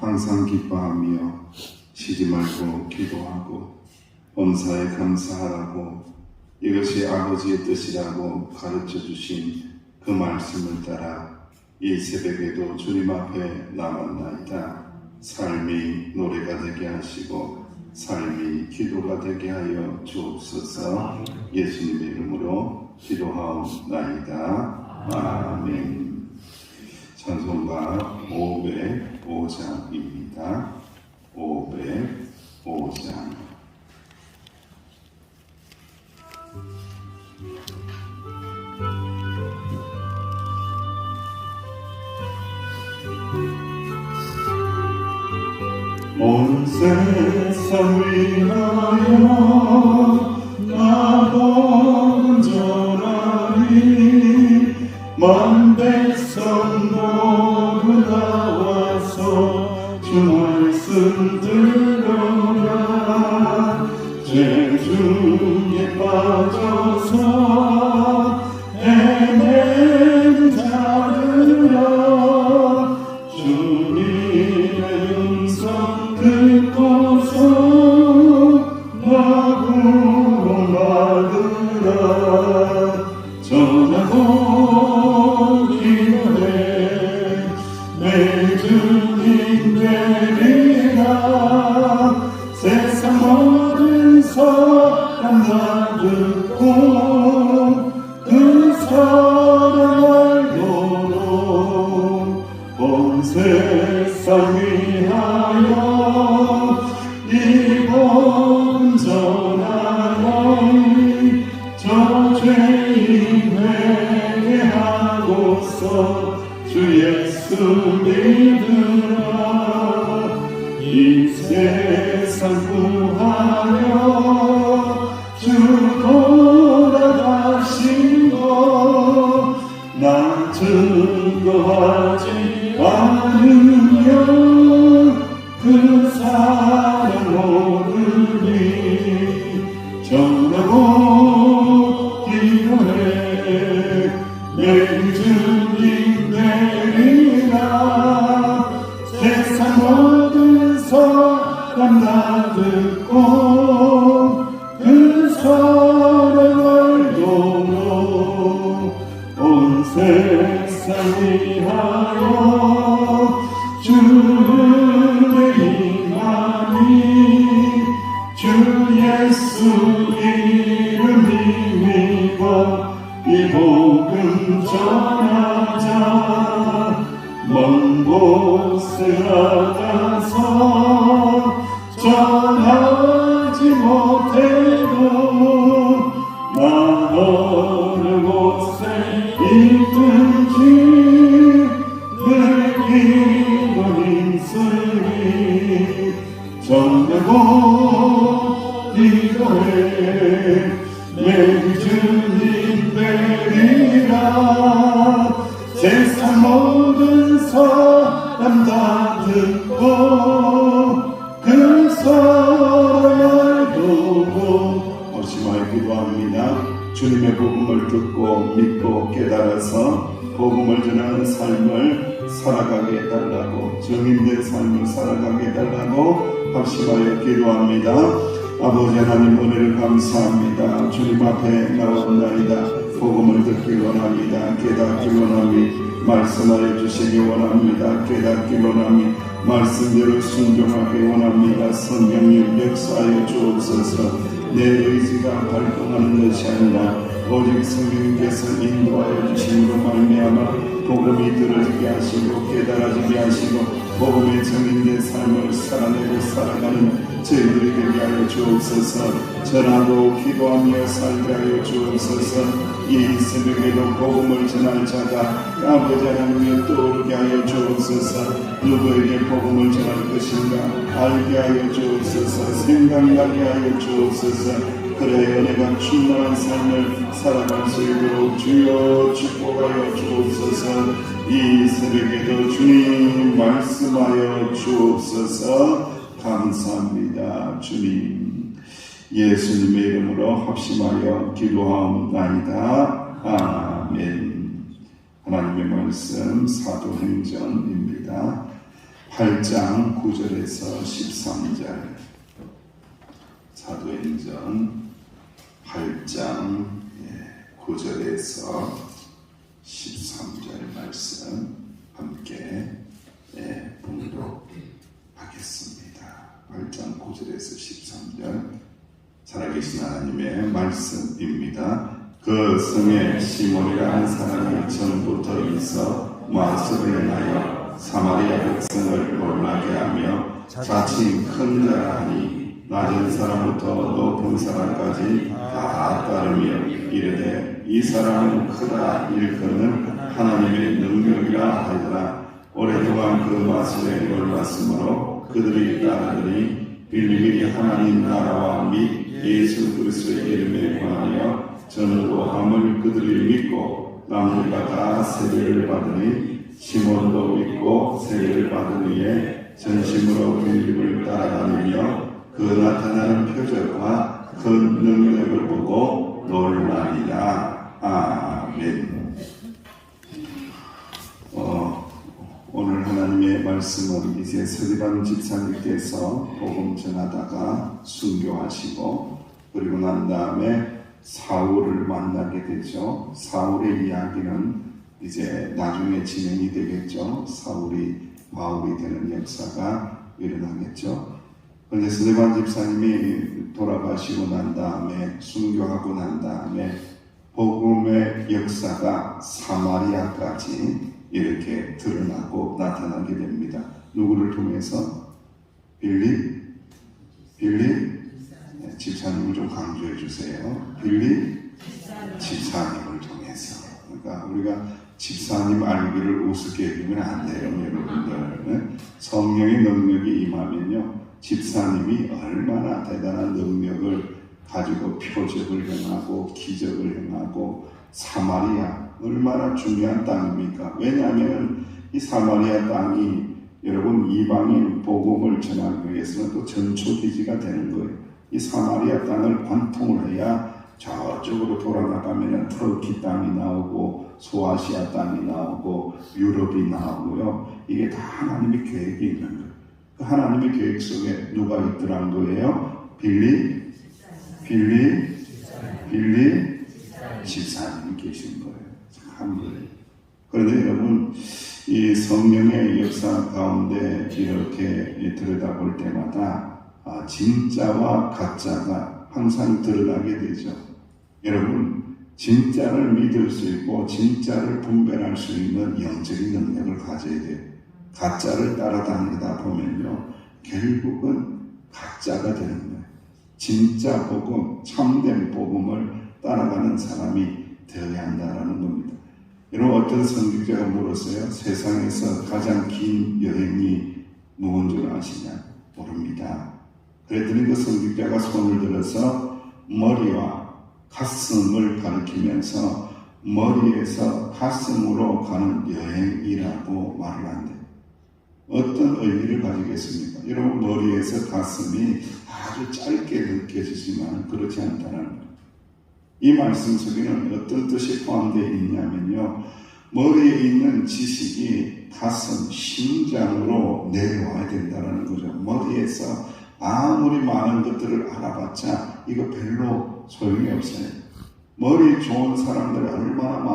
항상 기뻐하며 쉬지 말고 기도하고 범사에 감사하라고 이것이 아버지의 뜻이라고 가르쳐 주신 그 말씀을 따라 이 새벽에도 주님 앞에 나왔나이다. 삶이 노래가 되게 하시고 삶이 기도가 되게 하여 주옵소서 예수님의 이름으로 기도하옵나이다. 아멘. 찬송가 505장입니다. 505장. 온 세상 위 듣고 그 사랑 알도록 온 세상 위 주님 내리라. 세상 모든 사람 다듣 먼 곳에 나가서 전하지 못해도 나 어느 곳에 있든지 늘 기도는 있으니 전하고 기도해 내 해달라고 정인된 삶을 살아가게 해달라고 합심하여 기도합니다. 아버지 하나님 은혜를 감사합니다. 주님 앞에 나왔나이다. 복음을 듣기 원합니다. 깨닫기 원합니 말씀하여 주시기 원합니다. 깨닫기 원합니 말씀대로 순종하기 원합니다. 성령님 역사하여 주옵소서. 내 의지가 발동하는 것이 아니라 오직 성령님께서 인도하여 주심으로 말미암아 복음이 들어지게 하시고 깨달아지게 하시고 복음의 정인된 삶을 살아내고 살아가는 저희들이 되게 하여 주옵소서. 전하고 기도하며 살게 하여 주옵소서. 이 새벽에도 복음을 전할 자가 아버지 하나님의 떠오르게 하여 주옵소서. 누구에게 복음을 전할 것인가 알게 하여 주옵소서. 생각나게 하여 주옵소서. 그래 은혜가 충만한 삶을 살아갈 수 있도록 주여 축복하여 주옵소서. 이 새벽에도 주님 말씀하여 주옵소서 감사합니다. 주님 예수님의 이름으로 합심하여 기도하옵나이다. 아멘. 하나님의 말씀 사도행전입니다. 8장 9절에서 13절. 사도행전 8장 9절에서 13절 말씀 함께 예, 봉독하겠습니다. 8장 9절에서 13절. 살아계신 하나님의 말씀입니다. 그 성에 시몬이라는 사람이 전부터 있어 마술을 행하여 사마리아 백성을 놀라게 하며 자칭 큰 자라니 낮은 사람부터 높은 사람까지 다 따르며 이르되 이 사람은 크다. 일컫는 하나님의 능력이라 하더라. 오랫동안 그 마술에 놀랐으므로 그들이 따르더니 빌립이 하나님 나라와 및 예수 그리스도의 이름에 관하여 전도함을 그들이 믿고 남들과 다 세례를 받으니 시몬도 믿고 세례를 받은 후에 전심으로 빌립을 따라다니며 그 나타나는 표적과 그 능력을 보고 놀라니라. 아멘 오늘 하나님의 말씀은 이제 서리반 집사님께서 복음 전하다가 순교하시고 그리고 난 다음에 사울을 만나게 되죠. 사울의 이야기는 이제 나중에 진행이 되겠죠. 사울이 바울이 되는 역사가 일어나겠죠. 그런데 스데반 집사님이 돌아가시고 난 다음에 순교하고 난 다음에 복음의 역사가 사마리아까지 이렇게 드러나고 나타나게 됩니다. 누구를 통해서? 빌리? 네, 집사님을 좀 강조해 주세요. 빌리? 집사님을 통해서. 그러니까 우리가 집사님 알기를 우습게 여기면 안 돼요, 여러분들. 네? 성령의 능력이 임하면요, 집사님이 얼마나 대단한 능력을 가지고 표적을 행하고 기적을 행하고 사마리아 얼마나 중요한 땅입니까? 왜냐하면 이 사마리아 땅이 여러분 이방인 복음을 전하기 위해서는 또 전초 기지가 되는 거예요. 이 사마리아 땅을 관통을 해야 저쪽으로 돌아나가면 터키 땅이 나오고 소아시아 땅이 나오고 유럽이 나오고요. 이게 다 하나님의 계획이 있는 거예요. 그 하나님의 계획 속에 누가 있더란 거예요? 빌리, 빌리, 빌리 집사님이 계신 거예요. 참 그래요. 그런데 여러분 이 성령의 역사 가운데 이렇게 들여다볼 때마다 아, 진짜와 가짜가 항상 드러나게 되죠. 여러분 진짜를 믿을 수 있고 진짜를 분별할 수 있는 영적인 능력을 가져야 돼요. 가짜를 따라다니다 보면요 결국은 가짜가 되는 거예요. 진짜 복음, 참된 복음을 따라가는 사람이 되어야 한다라는 겁니다. 여러분 어떤 성직자가 물었어요. 세상에서 가장 긴 여행이 무언 줄 아시냐? 모릅니다. 그랬더니 그 성직자가 손을 들어서 머리와 가슴을 가리키면서 머리에서 가슴으로 가는 여행이라고 말을 한대요. 어떤 의미를 가지겠습니까? 여러분 머리에서 가슴이 아주 짧게 느껴지지만 그렇지 않다는 거예요. 이 말씀 속에는 어떤 뜻이 포함되어 있냐면요. 머리에 있는 지식이 가슴, 심장으로 내려와야 된다는 거죠. 머리에서 아무리 많은 것들을 알아봤자 이거 별로 소용이 없어요. 머리 좋은 사람들 얼마나?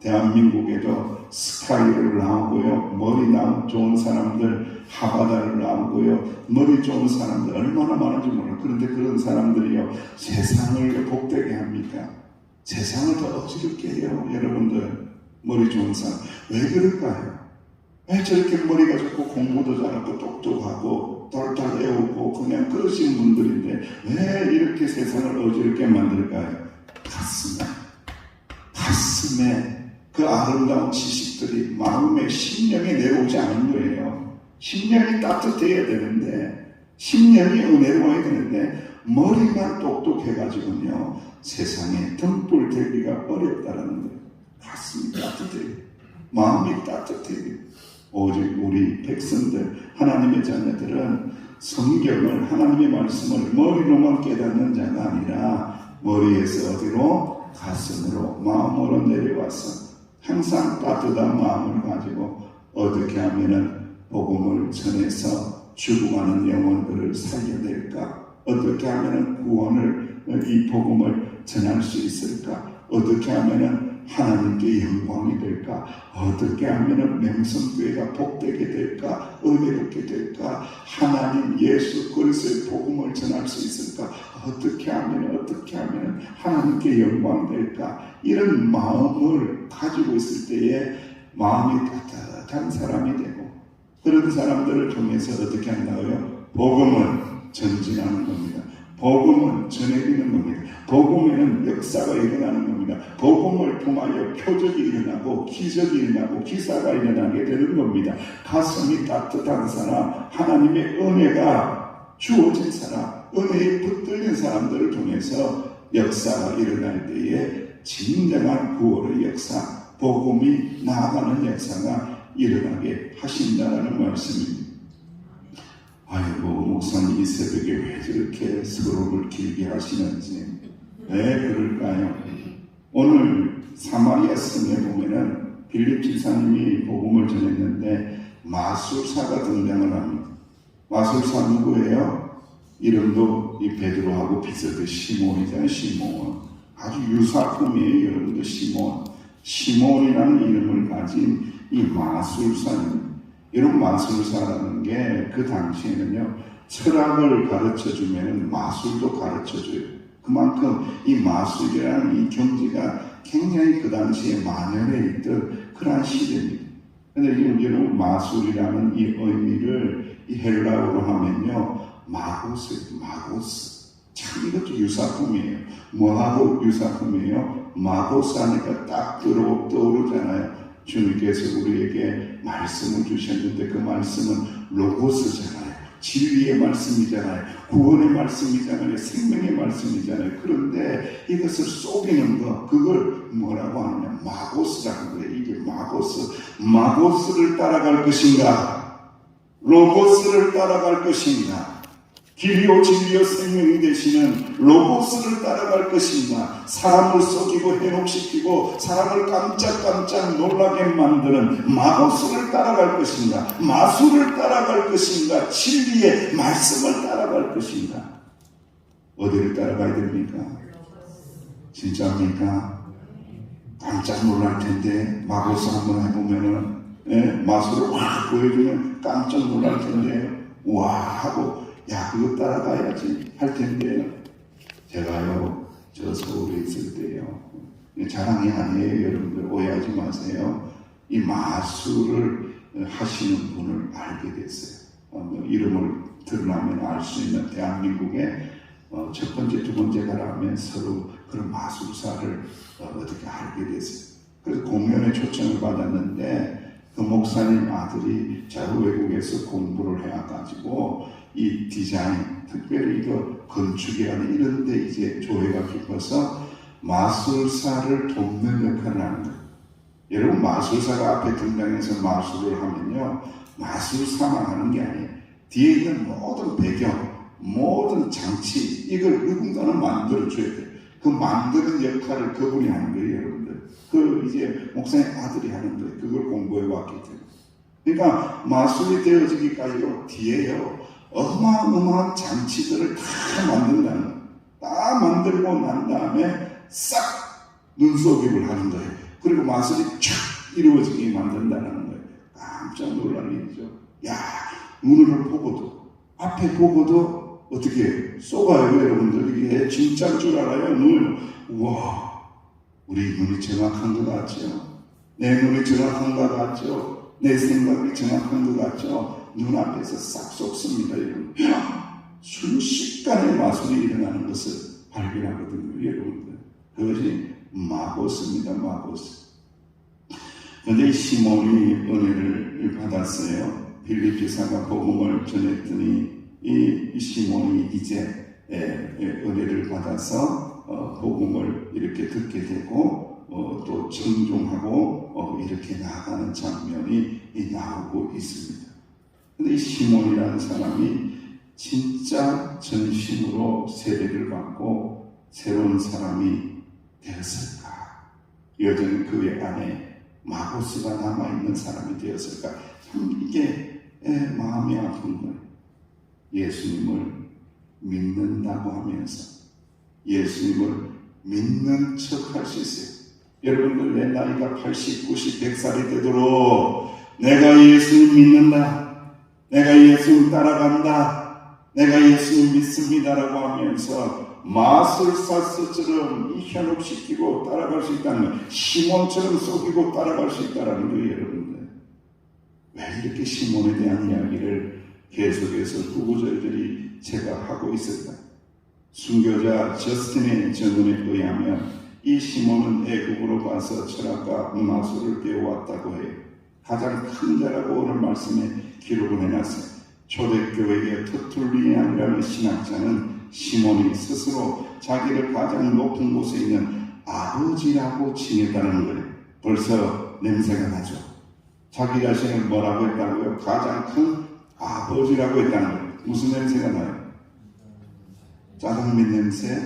대한민국에도 스카이를 나오고요. 머리 나 좋은 사람들 하바다를 나오고요. 머리 좋은 사람들 얼마나 많은지 몰라요. 그런데 그런 사람들이요. 세상을 복되게 합니까? 세상을 더 어지럽게 해요. 여러분들 머리 좋은 사람. 왜 그럴까요? 왜 저렇게 머리가 좋고 공부도 잘하고 똑똑하고 똘똘 외우고 그냥 그러신 분들인데 왜 이렇게 세상을 어지럽게 만들까요? 가슴에 가슴에 그 아름다운 지식들이 마음에 심령에 내려오지 않은 거예요. 심령이 따뜻해야 되는데 심령이 은혜로워야 되는데 머리가 똑똑해가지고요 세상에 등불 되기가 어렵다라는 거예요. 가슴이 따뜻해요. 마음이 따뜻해요. 오직 우리 백성들 하나님의 자녀들은 성경을 하나님의 말씀을 머리로만 깨닫는 자가 아니라 머리에서 어디로 가슴으로 마음으로 내려와서 항상 따뜻한 마음을 가지고 어떻게 하면은 복음을 전해서 죽어가는 영혼들을 살려낼까? 어떻게 하면 구원을 이 복음을 전할 수 있을까? 어떻게 하면 하나님께 영광이 될까? 어떻게 하면 맹성교회가 복되게 될까? 은혜롭게 될까? 하나님 예수 그리스도의 복음을 전할 수 있을까? 어떻게 하면 어떻게 하면 하나님께 영광 될까? 이런 마음을 가지고 있을 때에 마음이 따뜻한 사람이 되고 그런 사람들을 통해서 어떻게 한다고요? 복음은 전진하는 겁니다. 복음은 전해지는 겁니다. 복음에는 역사가 일어나는 겁니다. 복음을 통하여 표적이 일어나고 기적이 일어나고 기사가 일어나게 되는 겁니다. 가슴이 따뜻한 사람, 하나님의 은혜가 주어진 사람, 은혜에 붙들린 사람들을 통해서 역사가 일어날 때에 진정한 구원의 역사, 복음이 나아가는 역사가 일어나게 하신다라는 말씀입니다. 아이고 목사님 이 새벽에 왜 저렇게 서로를 길게 하시는지 왜 그럴까요? 오늘 사마리아 성에 보면은 빌립 지사님이 복음을 전했는데 마술사가 등장을 합니다. 마술사 누구예요? 이름도 이 베드로하고 비슷해 시몬이잖아요. 시몬 아주 유사품이에요. 여러분들 시몬 시몬이라는 이름을 가진 이 마술사입니다. 이런 마술사라는 게 그 당시에는요 철학을 가르쳐 주면 마술도 가르쳐 줘요. 그만큼 이 마술이라는 이 경지가 굉장히 그 당시에 만연해 있던 그러한 시대입니다. 근데 여기는 마술이라는 이 의미를 이 헬라어로 하면요 마고스, 마고스. 참 이것도 유사품이에요. 뭐하고 유사품이에요? 마고스 하니까 딱 들어, 떠오르잖아요. 주님께서 우리에게 말씀을 주셨는데 그 말씀은 로고스잖아요. 진리의 말씀이잖아요. 구원의 말씀이잖아요. 생명의 말씀이잖아요. 그런데 이것을 속이는 거, 그걸 뭐라고 하느냐? 마고스라는 거예요. 이게 마고스. 마고스를 따라갈 것인가? 로고스를 따라갈 것인가? 길이요 진리요 생명이 되시는 로고스를 따라갈 것인가 사람을 속이고 해롭시키고 사람을 깜짝깜짝 놀라게 만드는 마고스를 따라갈 것인가 마술을 따라갈 것인가 진리의 말씀을 따라갈 것인가 어디를 따라가야 됩니까? 진짜입니까? 깜짝 놀랄 텐데 마고스 한번 해보면은 예, 마술을 확 보여주면 깜짝 놀랄 텐데. 와 하고 야 그거 따라가야지 할 텐데요. 제가요 저 서울에 있을 때요 자랑이 아니에요 여러분들 오해하지 마세요. 이 마술을 하시는 분을 알게 됐어요. 어, 뭐 이름을 드러나면 알 수 있는 대한민국의 어, 첫 번째 두 번째 가 라면 서로 그런 마술사를 어, 어떻게 알게 됐어요. 그래서 공연에 초청을 받았는데 그 목사님 아들이 자유 외국에서 공부를 해가지고 이 디자인, 특별히 이거 건축이라는 이런 데 이제 조예가 깊어서 마술사를 돕는 역할을 하는 거예요. 여러분 마술사가 앞에 등장해서 마술을 하면요 마술사만 하는 게 아니에요. 뒤에 있는 모든 배경, 모든 장치 이걸 누군가는 만들어줘야 돼요. 그 만드는 역할을 그분이 하는 거예요, 여러분들. 그 이제 목사님 아들이 하는 거예요. 그걸 공부해 왔기 때문에. 그러니까 마술이 되어지기까지요 뒤에요 어마어마한 장치들을 다 만든다는. 다 만들고 난 다음에 싹 눈속임을 하는 거예요. 그리고 마술이 쫙 이루어지게 만든다는 거예요. 깜짝 놀랄 일이죠. 야, 눈을 보고도, 앞에 보고도 어떻게 쏘가요, 여러분들. 이게 진짜인 줄 알아요, 눈을. 우와, 우리 눈이 정확한 것 같죠? 내 눈이 정확한 것 같죠? 내 생각이 정확한 것 같죠? 눈앞에서 싹 쏙습니다, 여러분. 순식간에 마술이 일어나는 것을 발견하거든요, 여러분들. 그것이 마고스입니다, 마고스. 근데 시몬이 은혜를 받았어요. 빌립 기사가 복음을 전했더니 이 시몬이 이제 은혜를 받아서 어, 복음을 이렇게 듣게 되고 어, 또 청종하고 어, 이렇게 나아가는 장면이 나오고 있습니다. 근데 이 시몬이라는 사람이 진짜 전심으로 세례를 받고 새로운 사람이 되었을까? 여전히 그의 안에 마고스가 남아있는 사람이 되었을까? 참 이게 마음이 아픈 거예요. 예수님을 믿는다고 하면서 예수님을 믿는 척 할 수 있어요. 여러분들 내 나이가 80, 90, 100살이 되도록 내가 예수님 믿는다. 내가 예수님 따라간다. 내가 예수님 믿습니다라고 하면서 마술사스처럼 현혹시키고 따라갈 수 있다는 거예요. 시몬처럼 속이고 따라갈 수 있다는 거예요, 여러분들. 왜 이렇게 시몬에 대한 이야기를 계속해서 구구절절히 제가 하고 있을까? 순교자 저스틴의 전문에 의하면 이 시몬은 애국으로 가서 철학과 마술을 배워왔다고 해요. 가장 큰 자라고 오늘 말씀에 기록을 해놨어요. 초대교회의 터툴리안이라는 신학자는 시몬이 스스로 자기를 가장 높은 곳에 있는 아버지라고 칭했다는 거예요. 벌써 냄새가 나죠. 자기 자신을 뭐라고 했다고요? 가장 큰 아버지라고 했다는 거예요. 무슨 냄새가 나요? 짜장면 냄새?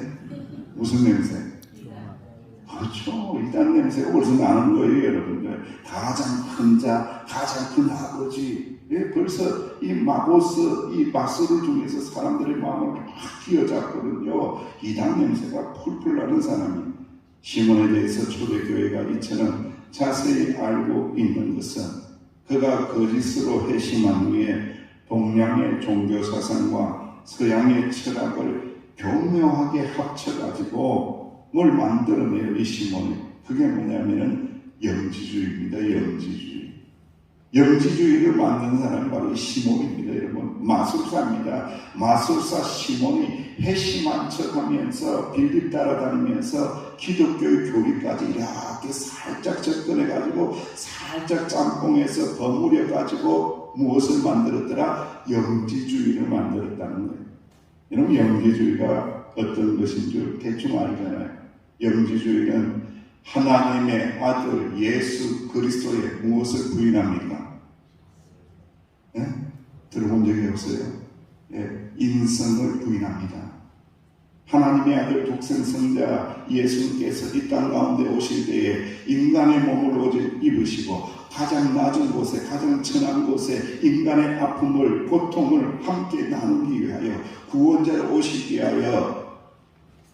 무슨 냄새? 그렇죠. 이단 냄새가 벌써 나는 거예요, 여러분들. 가장 큰 자, 가장 큰 아버지. 예, 벌써 이 마고스, 이 마스를 중에서 사람들의 마음을 막 휘어잡거든요. 이단 냄새가 풀풀 나는 사람이. 시몬에 대해서 초대교회가 이처럼 자세히 알고 있는 것은 그가 거짓으로 회심한 후에 동양의 종교 사상과 서양의 철학을 교묘하게 합쳐가지고 뭘 만들어내요 이 시몬이? 그게 뭐냐면은 영지주의입니다 영지주의. 영지주의를 만든 사람이 바로 이 시몬입니다 여러분. 마술사입니다. 마술사 시몬이 회심한 척 하면서 빌립 따라다니면서 기독교의 교리까지 이렇게 살짝 접근해가지고 살짝 짬뽕해서 버무려가지고 무엇을 만들었더라? 영지주의를 만들었다는 거예요 여러분 영지주의가 어떤 것인 줄 대충 알잖아요. 영지주의는 하나님의 아들 예수 그리스도의 무엇을 부인합니까? 예? 들어본 적이 없어요. 예, 인성을 부인합니다. 하나님의 아들 독생성자 예수님께서 이 땅 가운데 오실 때에 인간의 몸을 오직 입으시고 가장 낮은 곳에 가장 천한 곳에 인간의 아픔을 고통을 함께 나누기 위하여 구원자로 오시기 위하여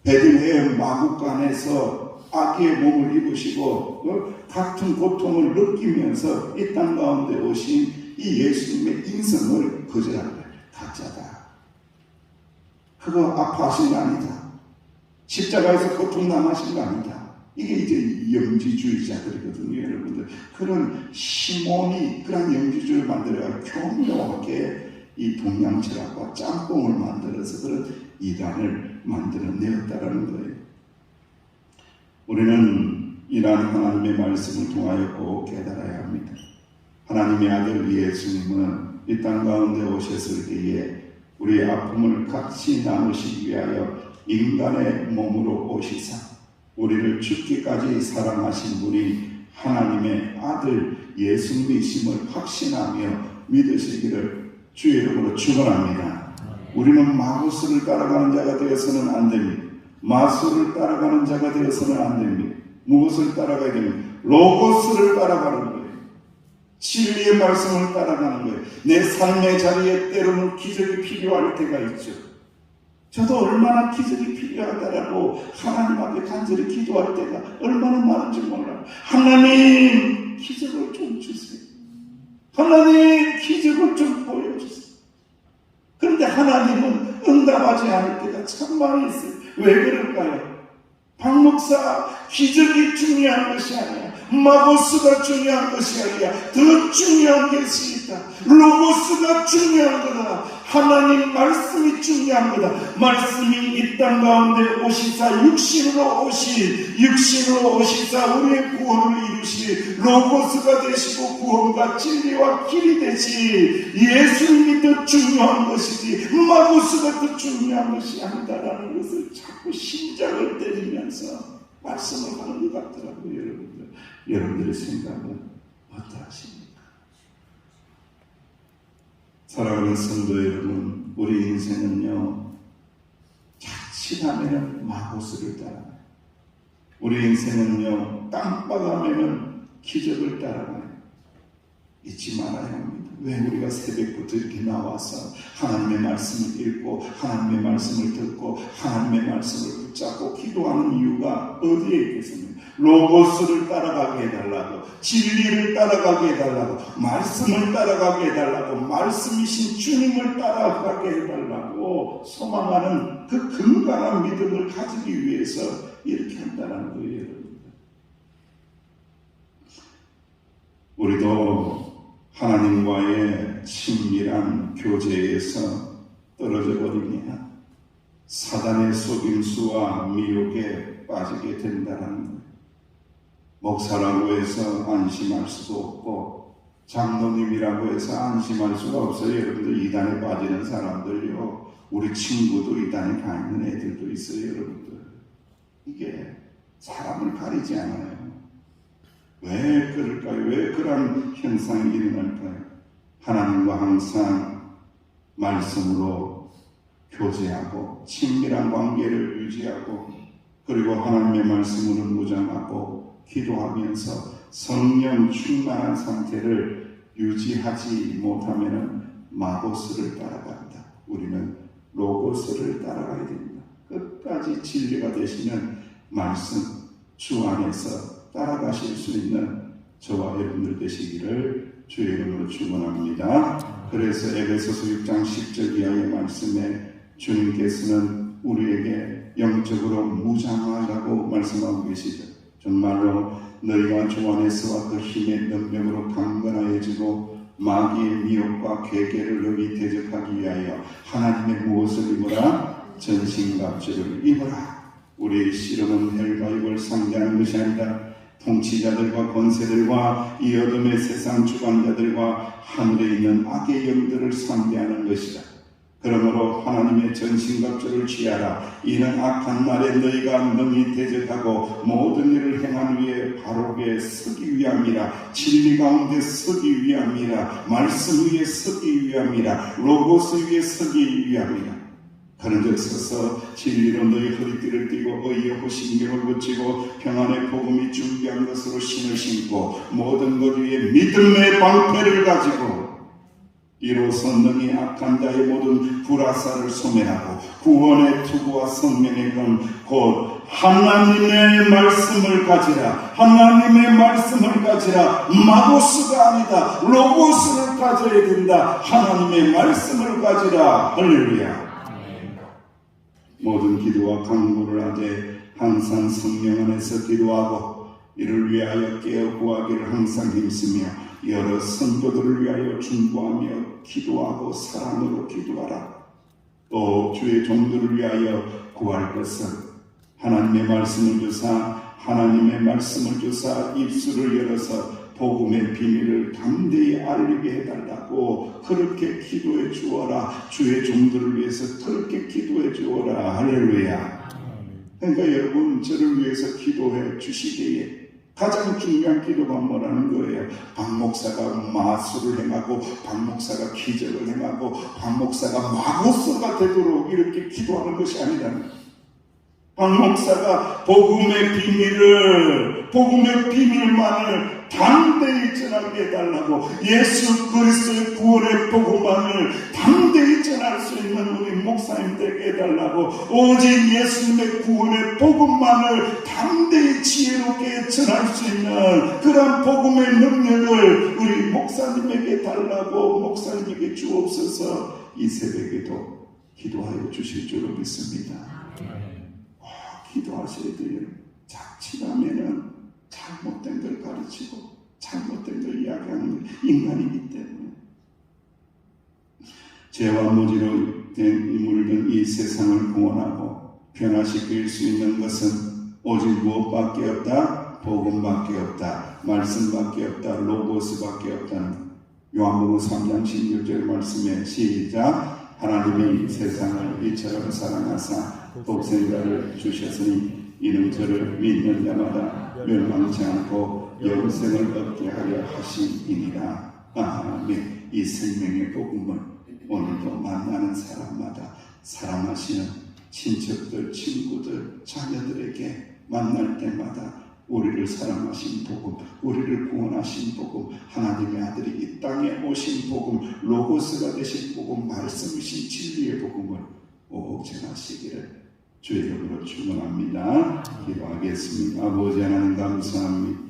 베들레헴 마국간에서 아기의 몸을 입으시고 어? 같은 고통을 느끼면서 이 땅 가운데 오신 이 예수님의 인성을 거예요. 가짜다. 그거 아파하신 거 아니다. 십자가에서 고통 당하신 거 아니다. 이게 이제 영지주의자들이거든요, 여러분들. 그런 시몬이 그런 영지주의를 만들어가 교묘하게 이 동양 철학과 짬뽕을 만들어서 그런 이단을 만들어내었다라는 거예요. 우리는 이러한 하나님의 말씀을 통하여 꼭 깨달아야 합니다. 하나님의 아들 예수님은 이 땅 가운데 오셨을 때에 우리의 아픔을 같이 나누시기 위하여 인간의 몸으로 오시사 우리를 죽기까지 사랑하신 분이 하나님의 아들 예수님이심을 확신하며 믿으시기를 주의 이름으로 축원합니다. 우리는 마구스를 따라가는 자가 되어서는 안 됩니다. 마술을 따라가는 자가 되어서는 안 됩니다. 무엇을 따라가야 됩니까? 로고스를 따라가는 거예요. 진리의 말씀을 따라가는 거예요. 내 삶의 자리에 때로는 기적이 필요할 때가 있죠. 저도 얼마나 기적이 필요하다라고 하나님 앞에 간절히 기도할 때가 얼마나 많은지 몰라요. 하나님, 기적을 좀 주세요. 하나님, 기적을 좀 보여주세요. 그런데 하나님은 응답하지 않을 때가 참 많이 있어요. 왜 그럴까요? 박 목사, 기적이 중요한 것이 아니야. 마고스가 중요한 것이 아니야. 더 중요한 것이 있다. 로고스가 중요한 거다. 하나님 말씀이 중요한 거다. 말씀이 이 땅 가운데 오시사 육신으로 오시 육신으로 오시사 우리의 구원을 이루시 로고스가 되시고 구원과 진리와 길이 되시 예수님이 더 중요한 것이지 마고스가 더 중요한 것이 아니다라는 것을 자꾸 심장을 때리면서 말씀을 하는 것 같더라고요 여러분들 여러분들의 생각은 어떠하십니까? 사랑하는 성도 여러분, 우리 인생은요, 자칫하면 마고스를 따라가요. 우리 인생은요, 깜빡하면 기적을 따라가요. 잊지 말아야 합니다. 왜 우리가 새벽부터 이렇게 나와서 하나님의 말씀을 읽고 하나님의 말씀을 듣고 하나님의 말씀을 붙잡고 기도하는 이유가 어디에 있겠습니까? 로고스를 따라가게 해달라고 진리를 따라가게 해달라고 말씀을 따라가게 해달라고 말씀이신 주님을 따라가게 해달라고 소망하는 그 건강한 믿음을 가지기 위해서 이렇게 한다는 거예요. 우리도 하나님과의 친밀한 교제에서 떨어져 버리면 사단의 속임수와 미혹에 빠지게 된다는 거예요. 목사라고 해서 안심할 수도 없고 장로님이라고 해서 안심할 수가 없어요. 여러분들 이단에 빠지는 사람들요. 우리 친구도 이단에 가 있는 애들도 있어요, 여러분들. 이게 사람을 가리지 않아요. 왜 그럴까요? 왜 그런 현상이 일어날까요? 하나님과 항상 말씀으로 교제하고 친밀한 관계를 유지하고 그리고 하나님의 말씀으로 무장하고 기도하면서 성령 충만한 상태를 유지하지 못하면 마고스를 따라간다. 우리는 로고스를 따라가야 됩니다. 끝까지 진리가 되시는 말씀 주 안에서 따라가실 수 있는 저와 여러분들 되시기를 주의 이름으로 축원합니다. 그래서 에베소서 6장 10절 이하의 말씀에 주님께서는 우리에게 영적으로 무장하라고 말씀하고 계시죠. 정말로 너희가 주 안에서와 그 힘의 능력으로 강건하여지고 마귀의 미혹과 괴계를 너희 대적하기 위하여 하나님의 무엇을 입어라? 전신갑주를 입어라. 우리의 실험은 헬과 입을 상대하는 것이 아니라 통치자들과 권세들과 이 어둠의 세상 주관자들과 하늘에 있는 악의 영들을 상대하는 것이다. 그러므로 하나님의 전신갑주를 취하라. 이는 악한 날에 너희가 능히 대적하고 모든 일을 행한 후에 바로게 서기 위함이라. 진리 가운데 서기 위함이라. 말씀 위에 서기 위함이라. 로고스 위에 서기 위함이라. 데 서서 진리로 너희 허리띠를 띠고 의하고 신경을 붙이고 평안의 복음이 준비한 것으로 신을 신고 모든 것 위에 믿음의 방패를 가지고 이로써 능히 악한 자의 모든 불화사를 소멸하고 구원의 투구와 성명의 건곧 하나님의 말씀을 가지라. 하나님의 말씀을 가지라. 마고스가 아니다. 로고스를 가져야 된다. 하나님의 말씀을 가지라. 할렐루야 모든 기도와 강구를 하되 항상 성령 안에서 기도하고 이를 위하여 깨어 구하기를 항상 힘쓰며 여러 성도들을 위하여 중보하며 기도하고 사랑으로 기도하라. 또 주의 종들을 위하여 구할 것은 하나님의 말씀을 주사 하나님의 말씀을 주사 입술을 열어서 복음의 비밀을 담대히 알리게 해달라고 그렇게 기도해 주어라 주의 종들을 위해서 그렇게 기도해 주어라 할렐루야 그러니까 여러분 저를 위해서 기도해 주시기에 가장 중요한 기도가 뭐라는 거예요? 박 목사가 마술을 행하고 박 목사가 기적을 행하고 박 목사가 마고스가 되도록 이렇게 기도하는 것이 거예요. 박 목사가 복음의 비밀을 복음의 비밀만을 담대히 전하게 해달라고 예수 그리스도의 구원의 복음만을 담대히 전할 수 있는 우리 목사님 되게 해달라고 오직 예수님의 구원의 복음만을 담대히 지혜롭게 전할 수 있는 그런 복음의 능력을 우리 목사님에게 달라고 목사님에게 주옵소서 이 새벽에도 기도하여 주실 줄로 믿습니다. 기도하셔야 돼요. 자칫하면은 잘못된 걸 가르치고 잘못된 걸 이야기하는 인간이기 때문에 죄와 무지로 된 물든 이 세상을 구원하고 변화시킬 수 있는 것은 오직 무엇밖에 없다? 복음밖에 없다. 말씀밖에 없다. 로고스밖에 없다는 요한복음 3장 16절 말씀에 시작 하나님이 세상을 이처럼 사랑하사 독생자를 주셨으니 이는 저를 믿는 자마다 멸망치 않고 영생을 얻게 하려 하심이니라. 아멘. 이 생명의 복음을 오늘도 만나는 사람마다 사랑하시는 친척들, 친구들, 자녀들에게 만날 때마다 우리를 사랑하신 복음, 우리를 구원하신 복음, 하나님의 아들이 이 땅에 오신 복음, 로고스가 되신 복음, 말씀이신 진리의 복음을 꼭 전하시기를 주의 이름으로 축원합니다. 기도하겠습니다. 아버지 하나님 감사합니다.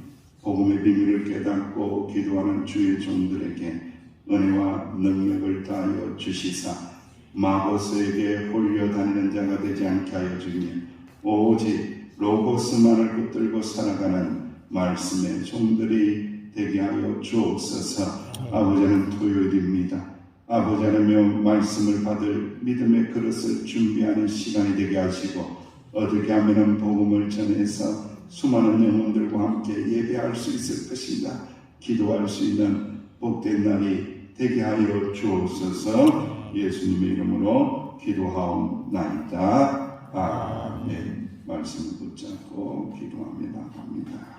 복음의 비밀을 깨닫고 기도하는 주의 종들에게 은혜와 능력을 다하여 주시사 마고스에게 홀려 다니는 자가 되지 않게 하여 주며 오직 로고스만을 붙들고 살아가는 말씀의 종들이 되게 하여 주옵소서 아버지는 토요일입니다 아버지 하나며 말씀을 받을 믿음의 그릇을 준비하는 시간이 되게 하시고 어떻게 하면 복음을 전해서 수많은 영혼들과 함께 예배할 수 있을 것인가 기도할 수 있는 복된 날이 되게 하여 주옵소서. 예수님의 이름으로 기도하옵나이다. 아멘. 말씀을 붙잡고 기도합니다. 갑니다